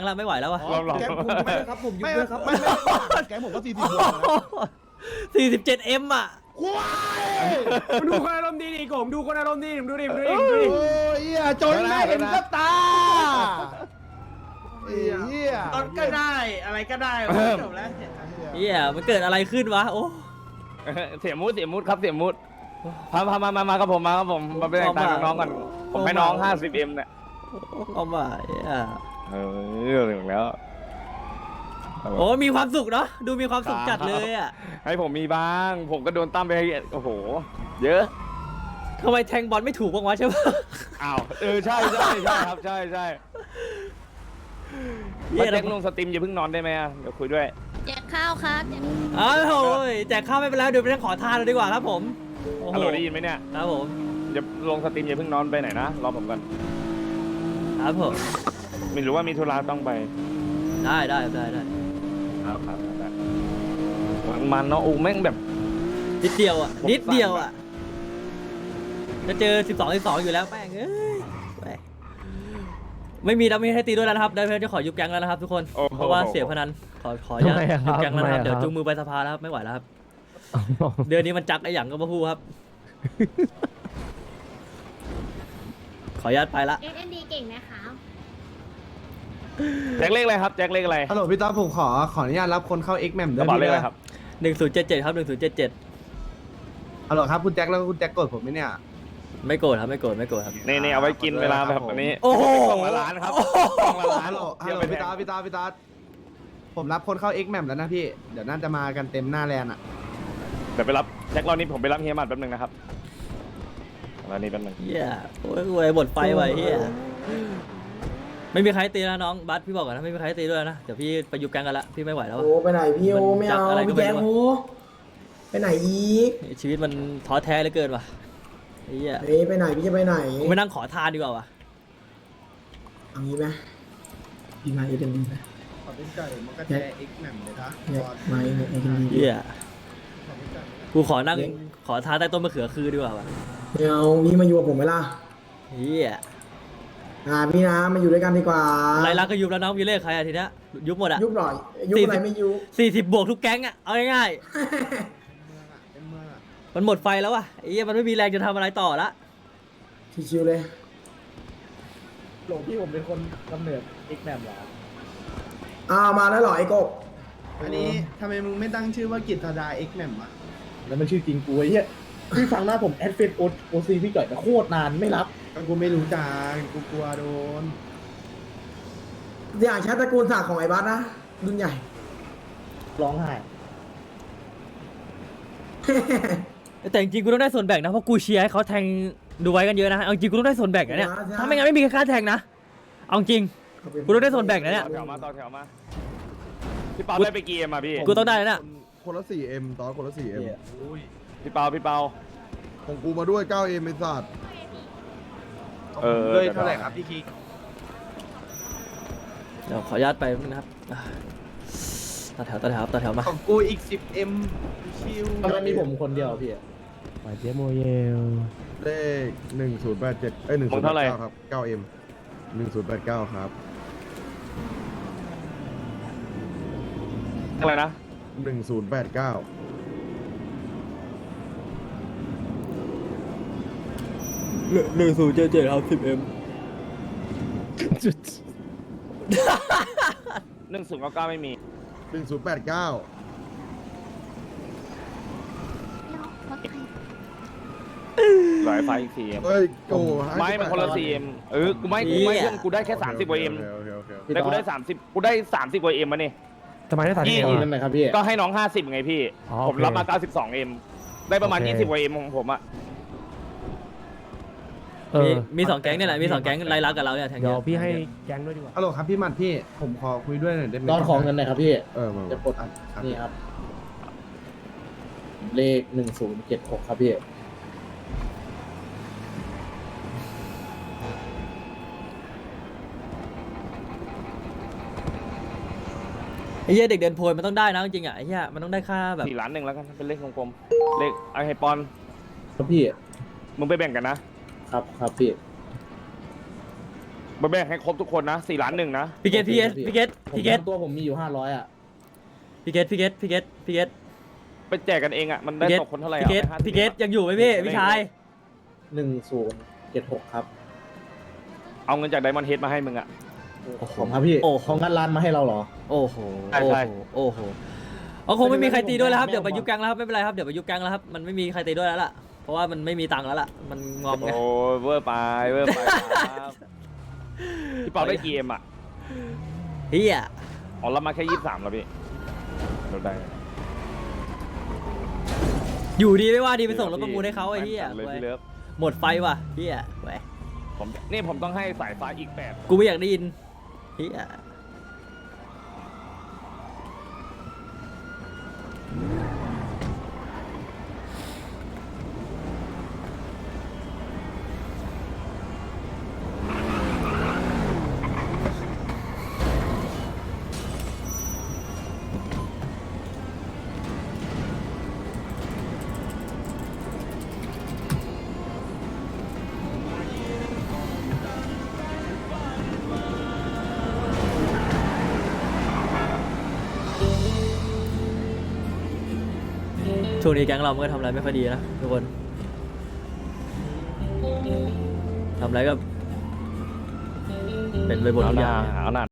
งเราไม่ไหวแล้ววะอ๋อแก๊งผมไม่ได้ครับผมยุบด้วยครับไม่ไม่ไม่แก๊งผมก็สี่สิบบวกนะสี่สิบเจ็ดเอ็มอะ ควายมึงดูคนอารมณ์ดีดิโกมดูคนอารมณ์ดีมึงดูดิมึงดูดิมึงโอ้ดูดิยเหี้ยจนไม่เห็นกับตาไอ้เหี้ยตอนก็ได้อะไรก็ได้วะจบแล้วเฮียมันเกิดอะไรขึ้นวะ โอ้เสียมูดเสียมูดครับเสียมูดพาพามามามากับผมมากับผมมาเป็นต่างน้องๆก่อนผมให้น้อง 50M เนี่ย เอามาเฮีย เออถึงแล้ว โอ้มีความสุขเนาะดูมีความสุขจัดเลยอะให้ผมมีบ้าง ผมก็โดนตั้มไปโอ้โห เยอะทำไมแทงบอลไม่ถูกบ้างวะใช่ปะอ้าวเออใช่ใช่ใช่ครับใช่ใช่เฮีถ้ายแจ็คลงสตรีมอย่าเพิ่งนอนได้ไหมอะเดี๋ยวคุยด้วยแจกข้าวครับแจกอ้าวโอ้ยแจกข้าวไม่เป็นไรเดี๋ยวไปนั่งขอทานเลยดีกว่าครับผมโอ้โหฮัลโหลได้ยินไหมเนี่ยครับผมอย่าลงสตรีมอย่าเพิ่งนอนไปไหนนะรอผมก่อนครับผม ไม่รู้ว่ามีธุระต้องไปได้ได้ได้ได้ครับครับได้มันมันเนาะโอ้แม่งแบบ นิดเดียวอะ ผม นิดเดียวสั่นอะ จะเจอสิบสองสิบสองอยู่แล้วแป้งเอ้ยแม่งไม่มีดัมมี่ให้ตีด้วยแล้วนะครับ ได้เพื่อนจะขอยุบแก๊งแล้วนะครับทุกคน โอ้โห เพราะว่าเสียพนัน ขอขออย่าทำไมอะครับยุบแก๊งแล้วนะครับ ทำไมอะเดี๋ยวครับจูงมือไปสภาแล้วครับ ไม่ไหวแล้วครับ เดือนนี้มันจักไอ้หยังก็มาพูดครับ ขออนุญาตไปละ เอ็นดีเก่งไหมคะ แจ็คเลขอะไรครับแจ็คเลขอะไรฮัลโหลพี่ต๊อบผมขอขออนุญาตรับคนเข้า X แมมกด้วระยเป๋าเลพี่ขอะไรนะครับ หนึ่งศูนย์เจ็ดเจ็ดครับหนึ่งศูนย์เจ็ดเจ็ดฮัลโหลครับคุณแจ็คแล้วคุณแจ็คกดผมไหมเนี่ยไม่โกรธครับไม่โกรธไม่โกรธครับ นี่นี่เอาไว้กินเวลาแบบนี้โอ้โห กล่องละล้านครับกล่องละล้านฮัลโหลฮัลเที่ยโหวลไปแพพี่ต๊อบงพี่ต๊อบพี่ต๊อบผมรับคนเข้า X แมมแล้วนะพี่เดี๋ยวน่าจะมากันเต็มหน้าแลนด์อะเดี๋ยวไปรับแจ็ครอบนี้ผมไปรับเฮียหมัดแป๊บนึงนะครับรอบนี้แป๊บนึงเฮียโอ้ยรวยหมดไฟไว้เฮีย ไม่มีใครตีนะน้องบัสพี่บอกก่อนนะไม่มีใครตีด้วยนะเดี๋ยวพี่ไปยุบแก๊งกันละพี่ไม่ไหวแล้วอะ โอ้ไปไหนพี่โอมันไม่เอาจัดอะไรก็พี่ไม่แจ๊ครู้อะ โอ้ไปไหนอีกชีวิตมันท้อแท้เหลือเกินว่ะไอ้เฮียเฮ้ยไปไหนพี่จะไปไหนผมไปนั่งขอทานดีกว่าว่ะเอางี้ไหมพี่มาเอ็นดีไหม ขอเป็นไก่มันก็แชร์ X แมมเลยนะเนี่ยมาเอ็นดีเฮียกูขอนั่งขอทานใต้ต้นมะเขือคือดีกว่าว่ะไม่เอาพี่มาอยู่กับผมไหมล่ะเฮีย อ่าพี่นะมาอยู่ด้วยกันดีกว่าไรลักก็ยุบแล้วน้องมีเลขใครอะทีเนี้ยยุบหมดอะ ยุบหน่อยยุบสี่อะไรสิบไม่ยุบสี่สิบบวกทุกแก๊งอะเอาง่ายเป็นเมืองอะๆมันหมดไฟแล้วว่ะไอ้เฮียมันไม่มีแรงจะทำอะไรต่อละชิวๆเลย หลวงพี่ผมเป็นคนกำเนิดเอ็กแมมเหรอ อ้าวมาแล้วเหรอไอ้กบอันนี้ทำไมมึงไม่ตั้งชื่อว่ากิตดา X แมมวะแล้วมันชื่อจริงกูไอ้เหี้ย พี่ฟังหน้าผมแอดเฟซโอโอซีพี่เกิดมาโคตรนานไม่รับก็กูไม่รู้จักกูกลัวโดน อยากใช้ตระกูลศักดิ์ของไอ้บัสนะรุ่นใหญ่ ร้องไห้ แต่จริงๆกูต้องได้ส่วนแบ่งนะเพราะกูเชียร์ให้เขาแทงดูไว้กันเยอะนะเอาจริงกูต้องได้ส่วนแบ่งนะเนี่ยใช่ ถ้าไม่งั้นไม่มีใครกล้าแทงนะเอาจริง กูต้องได้ส่วนแบ่งนะเนี่ย ต่อแถวมาต่อแถวมา พี่เปาได้ไปกี่เอ็มอะพี่ กูต้องได้แล้วนะคนละ 4M ตอนคนละ 4M พี่เปาพี่เปา ของกูมาด้วย 9M ไอ้สัตว์เออ ด้วยเท่าไหร่ครับพี่คิกเดี๋ยวขออนุญาตไปนะครับอ่าต่อแถวต่อแถวต่อแถวมา ของกูอีก 10M ชิว ทำไมมีผมคนเดียวพี่ มาเจโมเยลเลข1087เอ้ยมึงเท่าไหร่ 1089ครับ 9M 1089ครับ อะไรนะ1089 หนึ่งศูนย์เจ็ดเจ็ดครับสิบเอ็มหนึ่งศูนย์เก้าเก้าไม่มี1089หลายไฟอีกสี่เอ็มเฮ้ยโก้ไม่มันคนละสี่เอ็มเออกูไม่กูไม่เพื่อนกูได้แค่สามสิบกว่าเอ็มโอเคโอเคโอเคแต่กูได้สามสิบกูได้สามสิบกว่าเอ็มมานี่ทำไมได้สามยี่สิบสิบเอ็มนั่นไหมครับพี่ ก็ให้น้องห้าสิบไงพี่ อ๋อผมโอเครับมาเก้าสิบสองเอ็มได้ประมาณโอเค ยี่สิบกว่าเอ็มของผมอะ เอมีอมีสองแก๊งเนี่ยแหละมีสองแก๊งไล่ลักกับเราเนี่ยแทงเดี๋เยยวอะพี่ให้แก๊งด้วยดีกว่า ฮัลโหลครับพี่หมัดพี่ผมขอคุยด้วยหน่อยได้ไหมตอนของเงินหน่อยครับพี่ เออมาจะกดครับครับนี่ครับ เลขหนึ่งศูนย์เจ็ดหกครับพี่ ไอ้เหี้ยเด็กเดินโพยมันต้องได้นะจริงๆอะไอ้เหี้ยมันต้องได้ค่าแบบสี่ล้านหนึ่งแล้วกันเป็นเลขกลมๆเลขไอไฮปอน ครับพี่ มึงไปแบ่งกันนะ ครับครับพี่มาแบ่งให้ครบทุกคนนะสี่ล้านหนึ่งนะ พี่เกตพี่เกตพี่เกตผมพี่เกตตัวผมมีอยู่ห้าร้อยอะ พี่เกตพี่เกตพี่เกตพี่เกตไปแจกกันเองอะ มันได้พี่เกตตกคนเท่าไหร่พี่เกตอาไป50พี่เกตยังอยู่ไหมพี่พี่ชายหนึ่งศูนย์เจ็ดหกครับ เอาเงินจากไดมอนด์เฮดมาให้มึงอะโอ้โหขอบครับพี่ โอ้โหเขางัดร้านมาให้เราเหรอ โอ้โหใช่โอ้ใช่ โหโอ้โหเอาคงไม่มีใครตีด้วยแล้วครับไม่เดี๋ยวไปเอายุบแก๊งแล้วครับไม่เป็นไรครับเดี๋ยวไปยุบแก๊งแล้วครับมันไม่มีใครตีด้วยแล้วล่ะ เพราะว่ามันไม่มีตังค์แล้วล่ะ มันงอมไง โอ้ยเวอร์ไปเวอร์ไปครับพี่เปาได้กี่เอ็มอะเฮียอ๋อเรามาแค่ยี่สิบสามแล้วพี่เราได้อยู่ดีไม่ว่าดีไปส่งรถประมูลให้เขาไอ้เฮียเลยเว้ยพี่เลิฟหมดไฟว่ะเฮียเว้ยผมนี่ผมต้องให้สายฟ้าอีกแปด กูไม่อยากได้ยินเฮีย ช่วงนี้แก๊งเรามันก็ทำอะไรไม่ค่อยดีนะทุกคนทำอะไรก็เป็นไปบนทุกอย่าง เอาหน้า